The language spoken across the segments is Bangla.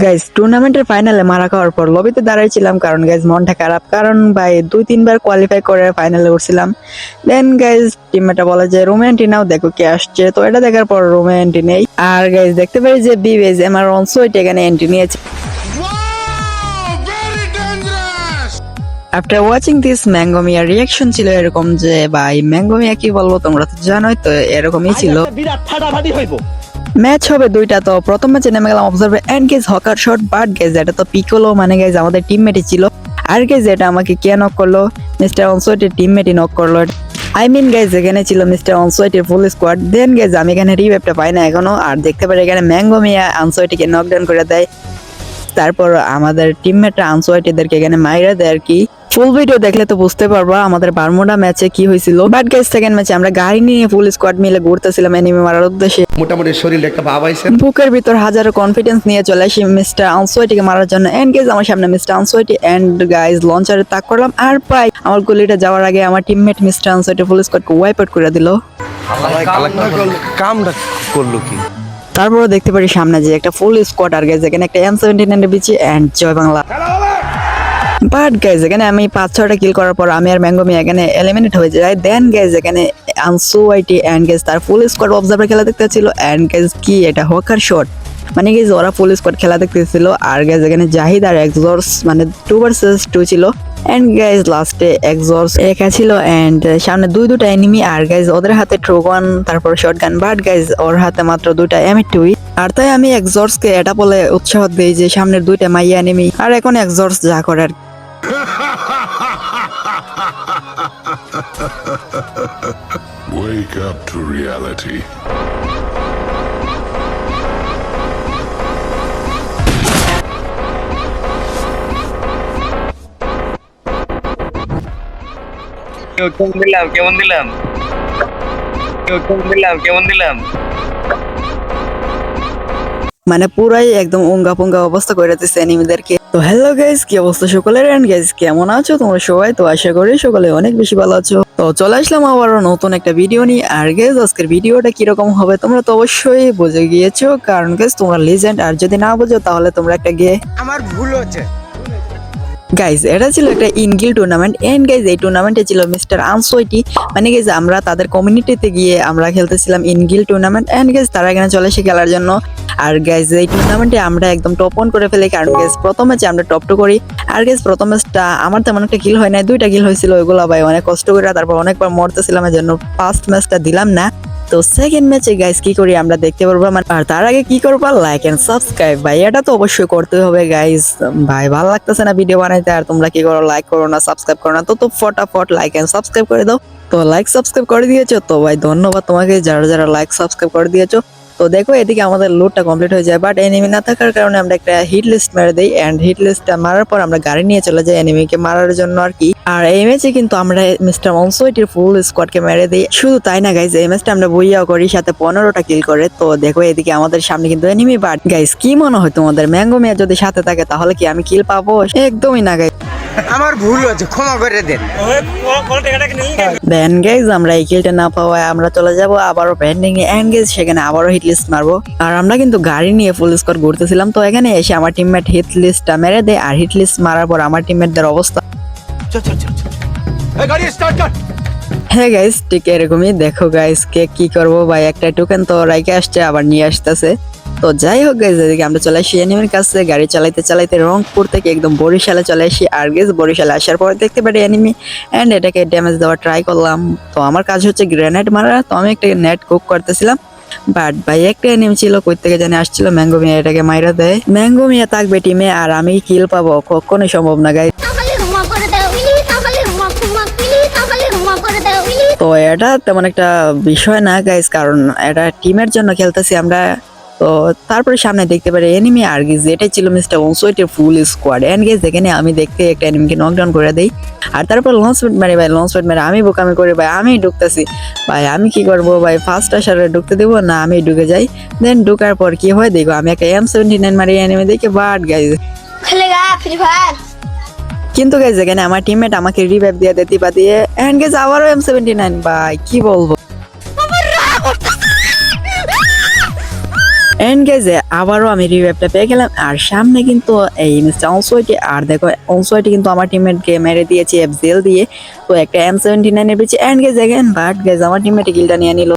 গাইজ টুর্নামেন্টের ফাইনালে মারা খাওয়ার পর লবিতে দাঁড়াইছিলাম কারণ গাইজ মনটা খারাপ। কারণ, ভাই, দুই, তিনবার কোয়ালিফাই করে ফাইনালে উঠছিলাম। দেন গাইজ টিমমেটা বলে যে রুমে দেখো কে আসছে। তো এটা দেখার পর রুমে নেই। আর গাইজ দেখতে পারি যে বিবেজ আমার অনসোইট এখানে এন্ট্রি নিয়েছে! আফটার ওয়াচিং দিস ম্যাঙ্গো মিয়া রিয়াকশন ছিল এরকম যে, ভাই ম্যাঙ্গো মিয়া কি বলব, তোমরা তো জানোই তো, এরকমই ছিল। বিরাট ফাটাফাটি ম্যাচ হবে দুইটা তো। প্রথম ম্যাচে নেমে গেলাম অবজার্ভে এন্ড গেজ হকার শট বাট গেজ এটা তো পিকলো মানে গেজ আমাদের টিমমেটই ছিল। আর গেজ এটা আমাকে কে নক করল? মিস্টার অনসোয়েটের টিমমেটই নক করল। আই মিন গাইজ এখানে ছিল মিস্টার অনসোয়েটের ফুল স্কোয়াড দেন গেজ আমি এখানে রিভেপটা পাই না এখনও। আর দেখতে পারি এখানে ম্যাঙ্গো মিয়া আনসোয়েটিকে নকডাউন করে দেয়। তারপর আমাদের টিমমেটরা আনসোয়েটিদেরকে এখানে মাইরা দেয় আর কি। ফুল ভিডিও দেখলে তো বুঝতে পারবা আমাদের বারমুডা ম্যাচে কি হয়েছিল। বাট গাইজ সেকেন্ড ম্যাচে আমরা গাড়ি নিয়ে ফুল স্কোয়াড মিলে ঘুরতেছিলাম এনিমি মারার উদ্দেশ্যে। মোটামুটি শরীরে একটা ভাব আইছে। বুকের ভিতর হাজারো কনফিডেন্স নিয়ে চলে আসি মিস্টার আনসোয়েটিকে মারার জন্য। এন্ড গেজ আমার সামনে মিস্টার আনসোয়েটি এন্ড গাইজ লঞ্চারে তাক করলাম। আর পাই আমার গুলিটা যাওয়ার আগে আমার টিমমেট মিস্টার আনসোয়েটি ফুল স্কোয়াডকে ওয়াইপ আউট করে দিল। কামটা করল। কি? তারপরে দেখতে পারি সামনে যে একটা ফুল স্কোয়াড আর গেছে এখানে একটা এম সেভেন্টি নাইনের বিচি and Joy Bangla but guys এখানে আমি পাঁচ ছটা কিল করার পর আমি আর ম্যাঙ্গোমি এখানে এলিমিনেট হয়ে যায় দেন গাইজ এখানে আনসু আইটি অ্যান্ড গেজ তার ফুল স্কোয়াড অবজার্ভার খেলা দেখতে ছিল অ্যান্ড গেজ কি এটা হকার শট মানে গেজ ওরা ফুল স্কোয়াড খেলা দেখতেছিল আর গেজ এখানে জাহিদ আর এক্সর্স মানে টু ভার্সেস টু ছিল। এন্ড গাইজ লাস্টে এক্সর্স একা ছিল। এন্ড সামনে দুই, দুটা এনিমি আর গাইজ ওদের হাতে ট্রোগান তারপর শর্ট শটগান বাট গাইজ ওর হাতে মাত্র দুটা এমি টুই আর তাই আমি এক্সর্সকে এটা বলে উৎসাহ দিই যে সামনের দুইটা মাইয়া এনিমি আর এখন এক্সর্স যা করে আর Wake up to reality. কেমন দিলাম কেমন দিলাম? কেমন দিলাম কেমন দিলাম? মানে পুরাই একদম উঙ্গা পুঙ্গা অবস্থা করে দিচ্ছে এনিমিদেরকে। তো হ্যালো গাইস কি অবস্থা সকলের? এন্ড গাইস কেমন আছো? তোমরা সবাই? তো আশা করি সকলে অনেক বেশি ভালো আছো। তো চলে আসলাম আবারও নতুন একটা ভিডিও নিয়ে। আর গাইস আজকের ভিডিওটা কীরকম হবে তোমরা তো অবশ্যই বুঝে গিয়েছো। কারণ গাইস তোমরা লিজেন্ড আর যদি না বুঝো তাহলে তোমরা একটা গে আমার ভুল হচ্ছে। গাইজ এটা ছিল একটা ইনগিল টুর্নামেন্ট এন্ড গাইজ এই টুর্নামেন্টে ছিল মিস্টার আনসোইটি মানে গাইজ আমরা তাদের কমিউনিটিতে গিয়ে আমরা খেলতেছিলাম ইনগিল টুর্নামেন্ট এন্ড গাইজ তারা এখানে চলে এসে খেলার জন্য। আর গাইজ এই টুর্নামেন্টে আমরা একদম টপ অন করে ফেলি। কারণ গাইজ প্রথম ম্যাচে আমরা টপ টু করি। আর গাইজ প্রথম ম্যাচটা আমার তেমন একটা কিল হয় না দুইটা কিল হয়েছিল ওইগুলো ভাই, অনেক কষ্ট করে তারপর অনেকবার মরতেছিলাম এর জন্য ফার্স্ট ম্যাচটা দিলাম না। তো সেকেন্ড ম্যাচে গাইস কি করি আমরা দেখতে পারব? মানে আর তার আগে কি করব? লাইক এন্ড সাবস্ক্রাইব ভাই, এটা তো অবশ্যই করতে হবে গাইস ভাই, ভালো লাগতেছে না ভিডিও বানাইতে? আর তোমরা কি করো? লাইক করো না সাবস্ক্রাইব করো না। তো তো ফটাফট লাইক এন্ড সাবস্ক্রাইব করে দাও। তো লাইক সাবস্ক্রাইব করে দিয়েছ? তো ভাই, ধন্যবাদ তোমাকে। যারা যারা লাইক সাবস্ক্রাইব করে দিয়েছ তো দেখো, এদিকে আমাদের লোডটা কমপ্লিট হয়ে যায়। বাট এনিমি না থাকার কারণে আমরা একটা হিট লিস্ট মেরে দিই এন্ড হিট লিস্টটা মারার পর আমরা গাড়ি নিয়ে চলে যাই এনিমিকে মারার জন্য আর কি। আর এই ম্যাচে কিন্তু আমরা মিস্টার মনসোইটির ফুল স্কোয়াডকে মেরে দিই। শুধু তাই না গাইজ এই ম্যাচটা আমরা বইয়াও করি, সাথে পনেরোটা কিল করে। তো দেখো, এদিকে আমাদের সামনে কিন্তু এনিমি বাট গাইজ কি মনে হয় তোমাদের? ম্যাঙ্গো মেয়া যদি সাথে থাকে, তাহলে কি আমি কিল পাবো? একদমই না গাইজ আমার ভুল হচ্ছে ক্ষমা করে দেন। দেন গাইজ আমরা এই কিলটা না পাওয়ায় আমরা চলে যাব আবারও এ। এন্ড সেখানে আবারও হিট লিস্ট মারবো। আর আমরা কিন্তু গাড়ি নিয়ে ফুল স্কোর ঘুরতেছিলাম তো এখানে এসে আমার টিমমেট হিট লিস্টটা মেরে দেয়। আর হিট লিস্ট মারার পর আমার টিমমেটদের অবস্থা। গাড়ি স্টার্ট কর। হ্যাঁ গাইস ঠিক এরকমই। দেখো গাইস কে কি করব ভাই? একটা টোকেন তো রাইকে আসছে আবার নিয়ে আসতেছে। তো যাই হোক গাইজ এদিকে আমরা চলে আসি এনিমির কাছে গাড়ি চালাইতে চালাইতে রংপুর থেকে একদম বরিশালে চলে আসি। আর গেস বরিশালে আসার পর দেখতে পারি এনিমি অ্যান্ড এটাকে ড্যামেজ দেওয়ার ট্রাই করলাম। তো আমার কাজ হচ্ছে গ্রেনেড মারা, তো আমি একটা নেট কুক করতেছিলাম। বাট ভাই, একটা এনিমি ছিল, কই থেকে জানি আসছিল ম্যাঙ্গো মিয়া এটাকে মাইরা দেয়। ম্যাঙ্গো মিয়া থাকবে টিমে আর আমি কিল পাবো, কখনোই সম্ভব না উইলি তো এটা তেমন একটা বিষয় না গাইজ কারণ এটা টিমের জন্য খেলতেছি আমরা। তো তারপরে সামনে দেখতে পারি এনিমি আর গিজ এটাই ছিল মিস্টার ওনসোয়েটের ফুল স্কোয়াড এন্ড গেজ এখানে আমি দেখতে একটা এনিমিকে নকডাউন করে দেই আর তারপর লঞ্চ প্যাড মারি ভাই লঞ্চ প্যাড মারি আমি বোকামি করি ভাই আমি ঢুকতেছি ভাই আমি কি করব ভাই ফার্স্ট আসারে ঢুকতে দেবো না আমি ঢুকে যাই দেন ঢুকার পর কি হয় দেখো আমি একটা এম সেভেন্টি নাইন মারি এনিমি দেখে বাট গাইজ খেলেগা কিন্তু গাইজ এখানে আমার টিমমেট আমাকে রিভাইভ দিয়ে দেতি পা দিয়ে এন্ড গেজ আবারও এম সেভেন্টি নাইন ভাই কি বলব এন্ড গেছে আবারও আমি রিভাইভটা পেয়ে গেলাম। আর সামনে কিন্তু এই মিস্টার অনসোয়াইটি আর দেখো অনসোয়াইটি কিন্তু আমার টিমমেটকে মেরে দিয়েছে এফজেল দিয়ে। তো একটা এম সেভেন্টি নাইনের পেয়েছে এন্ড গেছে এগেন বাট গেছে আমার টিমমেটে কিলটা নিয়ে নিল।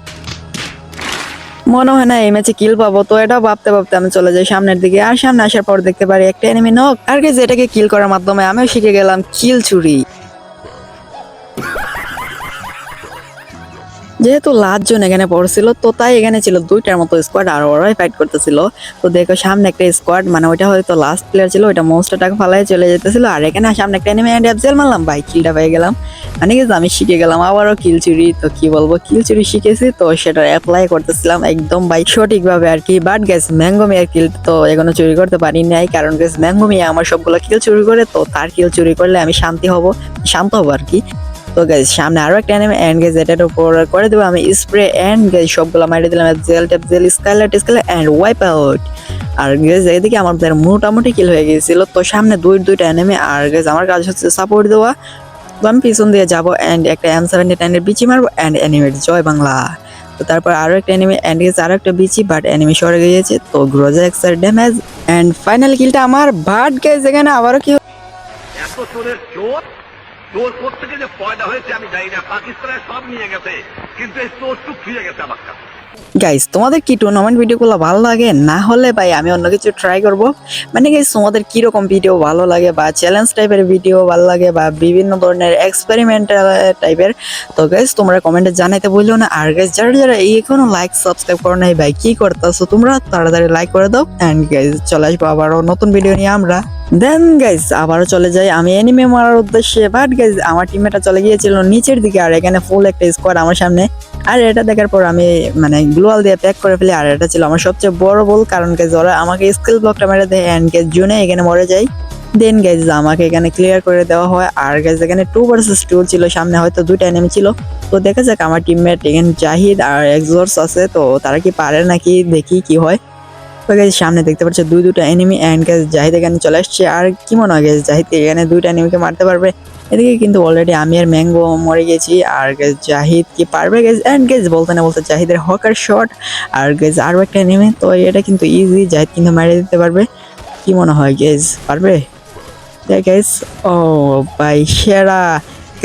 মনে হয় না এই ম্যাচে কিল পাবো, তো এটা ভাবতে ভাবতে আমি চলে যাই সামনের দিকে। আর সামনে আসার পর দেখতে পারি একটা এনিমি নক আর গেছে এটাকে কিল করার মাধ্যমে আমিও শিখে গেলাম কিল চুরি। যেহেতু লাস্টজন এখানে পড়ছিল, তো তাই এখানে ছিল দুইটার মতো স্কোয়াড আর ওরাই ফাইট করতেছিল। তো দেখো সামনে একটা স্কোয়াড মানে ওইটা হয়তো লাস্ট প্লেয়ার ছিল, ওইটা মোস্টটাকে ফালাই চলে যেতেছিল। আর এখানে সামনে একটা এনিমি অ্যান্ড অ্যাপজেল মারলাম, ভাই কিলটা পেয়ে গেলাম। মানে কি আমি শিখে গেলাম, আবারও কিল চুরি, তো কি বলব কিল চুরি শিখেছি, তো সেটা অ্যাপ্লাই করতেছিলাম একদম, ভাই, সঠিকভাবে আর কি। বাট গ্যাস ম্যাঙ্গো মিয়ার কিল তো এখনও চুরি করতে পারি নাই, কারণ গ্যাস ম্যাঙ্গো মিয়া আমার সবগুলো কিল চুরি করে, তো তার কিল চুরি করলে আমি শান্তি হব, শান্ত হব আর কি। তো গাইজ সামনে আরও একটা এনিমি এন্ড গাইজ এটার উপর করে দেবো আমি স্প্রে এন্ড গাইজ সবগুলো মারি দিলাম gel tap gel skylight skylight and wipe out R guys এদিকে আমাদের মোটামুটি কিল হয়ে গিয়েছিল, তো সামনে দুই, দুইটা এনিমি আর গাইজ আমার কাজ হচ্ছে সাপোর্ট দেওয়া। তো আমি পিছন দিয়ে যাব এন্ড একটা এম সেভেন্টি নাইনের বিচি মারবো এন্ড এনিমির জয় বাংলা। তো তারপর আরও একটা এনিমি অ্যান্ড গেছে আরও একটা বিচি বাট এনিমি সরে গিয়েছে, তো গ্রোজা এক্সার ড্যামেজ অ্যান্ড ফাইনাল কিলটা আমার বাট গেছে এখানে আবারও কি চোর কোথেকে যে পয়দা হয়েছে, আমি জানি না। পাকিস্তানের সব নিয়ে গেছে, কিন্তু এই চোর টুক ফিরে গেছে আমার কাছে। গাইস তোমাদের কি টুর্নামেন্ট ভিডিওগুলো ভালো লাগে? না হলে ভাই, আমি অন্য কিছু ট্রাই করব। মানে গাইস তোমাদের কীরকম ভিডিও ভালো লাগে বা চ্যালেঞ্জ টাইপের ভিডিও ভালো লাগে বা বিভিন্ন ধরনের এক্সপেরিমেন্টাল টাইপের তো গাইস তোমরা কমেন্টে জানাইতে বলল না। আর গাইস যারা যারা এখনও লাইক সাবস্ক্রাইব করো নাই, ভাই, কি করতেছো তোমরা, তাড়াতাড়ি লাইক করে দাও। অ্যান্ড গাইস চলে আসব আবারও নতুন ভিডিও নিয়ে আমরা। দেন গাইজ আবারও চলে যাই আমি এনিমে মারার উদ্দেশ্যে। বাট গাইজ আমার টিমমেটটা চলে গিয়েছিল নিচের দিকে, আর এখানে ফুল একটা স্কোয়াড আমার সামনে। আর এটা দেখার পর আমি মানে গ্লোয়াল দিয়ে প্যাক করে ফেলি, আর এটা ছিল আমার সবচেয়ে বড় বল। কারণ গাইজ ওরা আমাকে স্কিল ব্লকটা মেরে দেয় অ্যান্ড গাইজ জুনে এখানে মরে যাই। দেন গাইজ আমাকে এখানে ক্লিয়ার করে দেওয়া হয়, আর গাইজ এখানে টু ভার্সেস টু ছিল, সামনে হয়তো দুইটা এনিমি ছিল। তো দেখা যাক, আমার টিমমেট এখানে জাহিদ আর এক্সোর্স আছে, তো তারা কি পারে নাকি দেখি কি হয়। তো সামনে দেখতে পাচ্ছ, দুই দুটো এনিমি অ্যান্ড গাইজ জাহিদ এখানে চলে আসছে। আর কি মনে হয় গাইজ জাহিদ এখানে দুইটা এনিমিকে মারতে পারবে? এদিকে কিন্তু অলরেডি আমি আর ম্যাঙ্গো মরে গেছি। আর গেজ জাহিদ কি পারবে গেজ অ্যান্ড গেজ বলতে না বলতে জাহিদের হকার শট আর গেজ আরও একটা নেমে তো এটা কিন্তু ইজি জাহিদ কিন্তু মেরে দিতে পারবে। কি মনে হয় গেজ পারবে? গেজ ও ভাই, সেরা।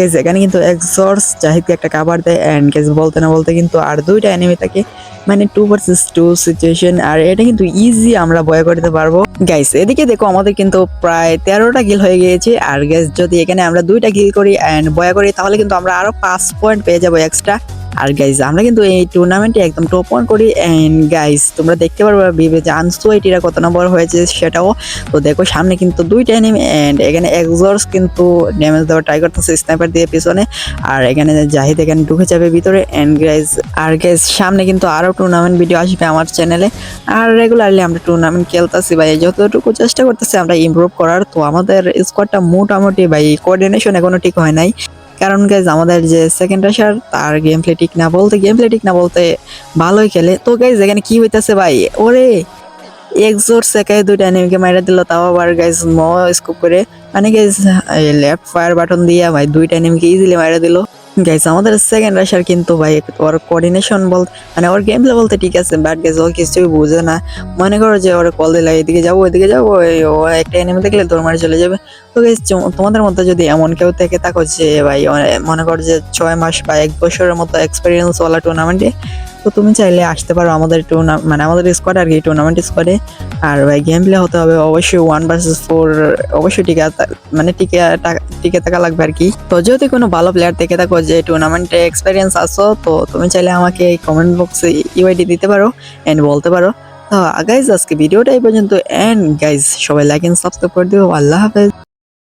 গেজ এখানে কিন্তু এক্সর্স জাহিদকে একটা কাবার দেয় অ্যান্ড গেস বলতে না বলতে কিন্তু আর দুইটা অ্যানিমে থাকে। মানে টু ভার্সেস টু সিচুয়েশন আর এটা কিন্তু ইজি আমরা বয় করতে পারব। গাইস এদিকে দেখো আমাদের কিন্তু প্রায় তেরোটা গিল হয়ে গিয়েছে, আর গ্যাস যদি এখানে আমরা দুইটা গিল করি অ্যান্ড বয়া করি, তাহলে কিন্তু আমরা আরও পাঁচ পয়েন্ট পেয়ে যাব এক্সট্রা আর গাইজ আমরা কিন্তু এই টুর্নামেন্টে একদম টপ ওয়ান করি অ্যান্ড গাইজ তোমরা দেখতে পারবে বিবে যে আনসোয়াইটিরা কত নম্বর হয়েছে সেটাও। তো দেখো, সামনে কিন্তু দুইটা এনিমি অ্যান্ড এখানে এক্সর্স কিন্তু ড্যামেজ দেওয়ার ট্রাই করতেছে স্নাইপার দিয়ে পিছনে। আর এখানে জাহিদ এখানে ঢুকে যাবে ভিতরে অ্যান্ড গাইজ আর গাইজ সামনে কিন্তু আরও টুর্নামেন্ট ভিডিও আসবে আমার চ্যানেলে আর রেগুলারলি আমরা টুর্নামেন্ট খেলতেছি ভাই, যতটুকু চেষ্টা করতেছি আমরা ইমপ্রুভ করার। তো আমাদের স্কোয়াডটা মোটামুটি ভাই কোঅর্ডিনেশন এখনও ঠিক হয় নাই। কারণ গাইজ আমাদের যে সেকেন্ড রাশার তার গেম প্লে ঠিক না বলতে গেম প্লে ঠিক না বলতে ভালোই খেলে। তো গাইজ এখানে কি হইতেছে ভাই? ওরে একজোর সেকায় দুইটা এনিমিকে মাইরা দিল, তাও আবার গাইজ ম স্কোপ করে। মানে গাইজ লেফট ফায়ার বাটন দিয়ে ভাই, দুইটা এনিমিকে ইজিলি মাইরা দিল। গাইজ আমাদের সেকেন্ড রাশার কিন্তু ভাই, ওর কোঅর্ডিনেশন বল মানে ওর গেম প্লে বলতে ঠিক আছে বাট গাইজ ও কিছুই বুঝে না। মনে করো যে ওর কল দিলে, এদিকে যাব ওইদিকে যাব ও একটা এনিমি দেখলে তোর মারে চলে যাবে। তো গাইজ তোমাদের মধ্যে যদি এমন কেউ থেকে থাকো যে ভাই মনে করো যে ছয় মাস বা এক বছরের মতো এক্সপিরিয়েন্স ওয়ালা টুর্নামেন্টে তো তুমি চাইলে আসতে পারো আমাদের টুর্নামেন্ট মানে আমাদের স্কোয়াড আর কি টুর্নামেন্ট স্কোয়াডে আর ভাই গেম প্লে হতে হবে অবশ্যই ওয়ান ভার্সেস ফোর অবশ্যই টিকে মানে টিকে টাকা- থাকা লাগবে আর কি। তো যদি কোনো ভালো প্লেয়ার থেকে থাকো যে টুর্নামেন্টে এক্সপিরিয়েন্স আসো তো তুমি চাইলে আমাকে এই কমেন্ট বক্সে ইউআইডি দিতে পারো এন্ড বলতে পারো। তো গাইজ আজকে ভিডিওটা এই পর্যন্ত এন্ড গাইজ সবাই লাইক এন্ড সাবস্ক্রাইব করে দিও। আল্লাহ হাফেজ।